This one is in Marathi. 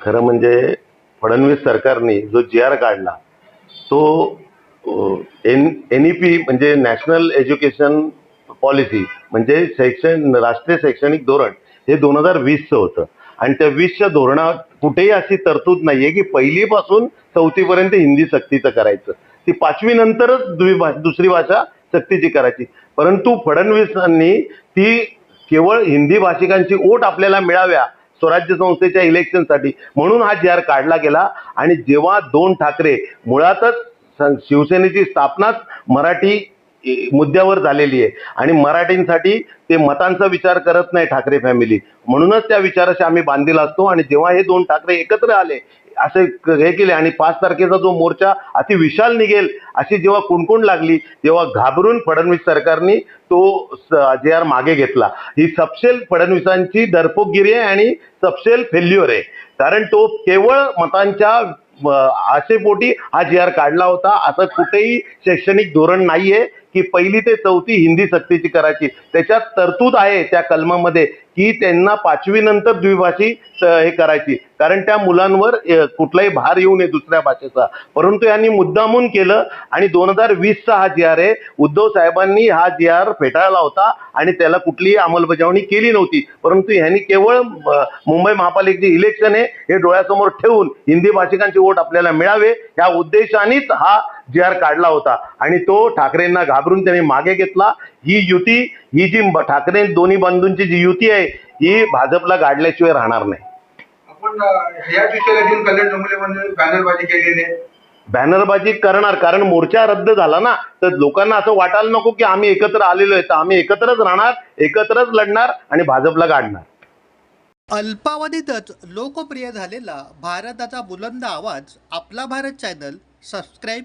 खरं म्हणजे फडणवीस सरकारने जो जी आर काढला तो एन एन ई पी म्हणजे नॅशनल एज्युकेशन पॉलिसी म्हणजे शैक्षण राष्ट्रीय शैक्षणिक धोरण हे दोन हजार वीसचं होतं. आणि त्या वीसच्या धोरणात कुठेही अशी तरतूद नाहीये की पहिलीपासून चौथीपर्यंत हिंदी सक्तीचं करायचं. ती पाचवी नंतरच द्विभा दुसरी भाषा सक्तीची करायची. परंतु फडणवीसांनी ती केवळ हिंदी भाषिकांची ओट आपल्याला मिळाव्या स्वराज्य संस्थेच्या इलेक्शनसाठी म्हणून हा जी काढला गेला. आणि जेव्हा दोन ठाकरे मुळातच शिवसेनेची स्थापनाच मराठी मुद्द्यावर झालेली आहे. आणि मराठींसाठी ते मतांचा विचार करत नाही ठाकरे फॅमिली म्हणूनच त्या विचाराशी आम्ही बांधील असतो. आणि जेव्हा हे दोन ठाकरे एकत्र आले असे हे केले आणि पाच तारखेचा जो मोर्चा अति विशाल निघेल अशी जेव्हा कुणकुण लागली तेव्हा घाबरून फडणवीस सरकारने तो जे आर मागे घेतला. ही सपशेल फडणवीसांची दरपोकगिरी आहे आणि सपशेल फेल्युअर आहे. कारण तो केवळ मतांच्या आशेपोटी हा जी आर काढला होता. असं कुठेही शैक्षणिक धोरण नाहीये. की पहिली ते चौथी हिंदी सक्तीची करायची. त्याच्यात तरतूद आहे त्या कलमामध्ये की त्यांना पाचवी नंतर द्विभाषी हे करायची. कारण त्या मुलांवर कुठलाही भार येऊ नये दुसऱ्या भाषेचा. परंतु यांनी मुद्दामून केलं आणि दोन हजार वीसचा हा जी आर आहे उद्धव साहेबांनी हा जी आर फेटाळला होता आणि त्याला कुठलीही अंमलबजावणी केली नव्हती. परंतु यांनी केवळ मुंबई महापालिकेचे इलेक्शन आहे हे डोळ्यासमोर ठेवून हिंदी भाषिकांचे वोट आपल्याला मिळावे. या उद्देशानेच हा जी आर काढला होता. आणि तो ठाकरेंना घाबरून त्यांनी मागे घेतला. ही युती ही जी ठाकरे दोन्ही बंधूंची जी युती आहे ही भाजपला गाडल्याशिवाय राहणार नाही. बॅनरबाजी करणार कारण मोर्चा रद्द झाला ना तर लोकांना असं वाटायला नको की आम्ही एकत्र आलेलो आहे. तर आम्ही एकत्रच राहणार एकत्रच लढणार आणि भाजपला गाडणार. अल्पावधीतच लोकप्रिय झालेला भारताचा बुलंद आवाज आपला Bharat channel subscribe